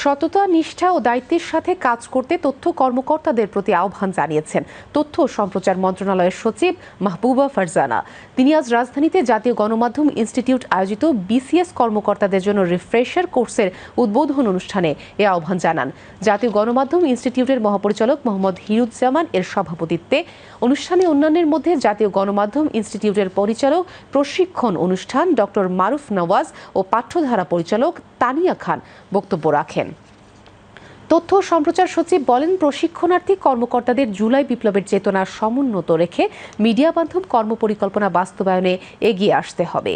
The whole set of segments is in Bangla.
সততা, নিষ্ঠা ও দায়িত্বের সাথে কাজ করতে তথ্য কর্মকর্তাদের প্রতি আহ্বান জানিয়েছেন তথ্য ও সম্প্রচার মন্ত্রণালয়ের সচিব মাহবুবা ফারজানা। তিনি আজ রাজধানীতে জাতীয় গণমাধ্যম ইনস্টিটিউট আয়োজিত বিসিএস কর্মকর্তাদের জন্য রিফ্রেশার কোর্সের উদ্বোধন অনুষ্ঠানে এ আহ্বান জানান। জাতীয় গণমাধ্যম ইনস্টিটিউটের মহাপরিচালক মোহাম্মদ হিরুজ্জামান এর সভাপতিত্বে অনুষ্ঠানে অন্যান্যের মধ্যে জাতীয় গণমাধ্যম ইনস্টিটিউটের পরিচালক, প্রশিক্ষণ অনুষ্ঠান ডক্টর মারুফ নওয়াজ ও পাঠ্যধারা পরিচালক তানিয়া খান বক্তব্য রাখেন। তথ্য সম্প্রচার সচিব বলেন, প্রশিক্ষণার্থী কর্মকর্তাদের জুলাই বিপ্লবের চেতনা সমুন্নত রেখে মিডিয়া মাধ্যম কর্মপরিকল্পনা বাস্তবায়নে এগিয়ে আসতে হবে।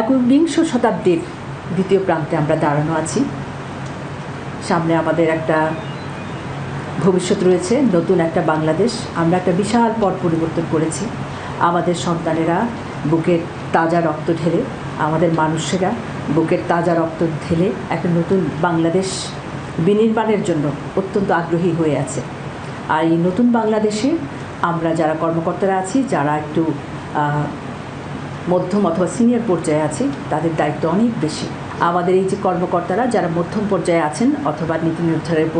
একবিংশ শতাব্দীর দ্বিতীয় প্রান্তে আমরা দাঁড়ানো আছি। সামনে আমাদের একটা ভবিষ্যৎ রয়েছে, নতুন একটা বাংলাদেশ। আমরা একটা বিশাল পথ পরিবর্তন করেছি। আমাদের সন্তানেরা বুকের তাজা রক্ত ঢেলে, আমাদের মানুষেরা বুকের তাজা রক্ত ঢেলে একটা নতুন বাংলাদেশ বিনির্মাণের জন্য অত্যন্ত আগ্রহী হয়ে আছে। আর এই নতুন বাংলাদেশে আমরা যারা কর্মকর্তারা আছি, যারা একটু মধ্যম অথবা সিনিয়র পর্যায়ে আছে, তাদের দায়িত্ব অনেক বেশি। আমাদের এই যে কর্মকর্তারা যারা মধ্যম পর্যায়ে আছেন অথবা নীতি নির্ধারণের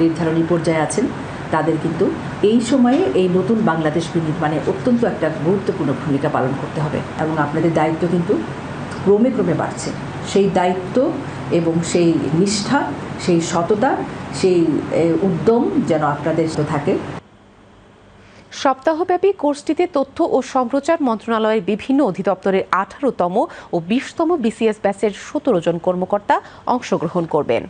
নির্ধারণী পর্যায়ে আছেন, তাদের কিন্তু এই সময়ে এই নতুন বাংলাদেশ বিনির্মাণে অত্যন্ত একটা গুরুত্বপূর্ণ ভূমিকা পালন করতে হবে। এবং আপনাদের দায়িত্ব কিন্তু ক্রমে ক্রমে বাড়ছে। সেই দায়িত্ব এবং সেই নিষ্ঠা, সেই সততা, সেই উদ্যম যেন আপনাদের থাকে। সপ্তাহব্যাপী কোর্সটিতে তথ্য ও সম্প্রচার মন্ত্রণালয়ের বিভিন্ন অধিদপ্তরের আঠারোতম ও বিশতম বিসিএস ব্যাচের সতেরো জন কর্মকর্তা অংশগ্রহণ করবেন।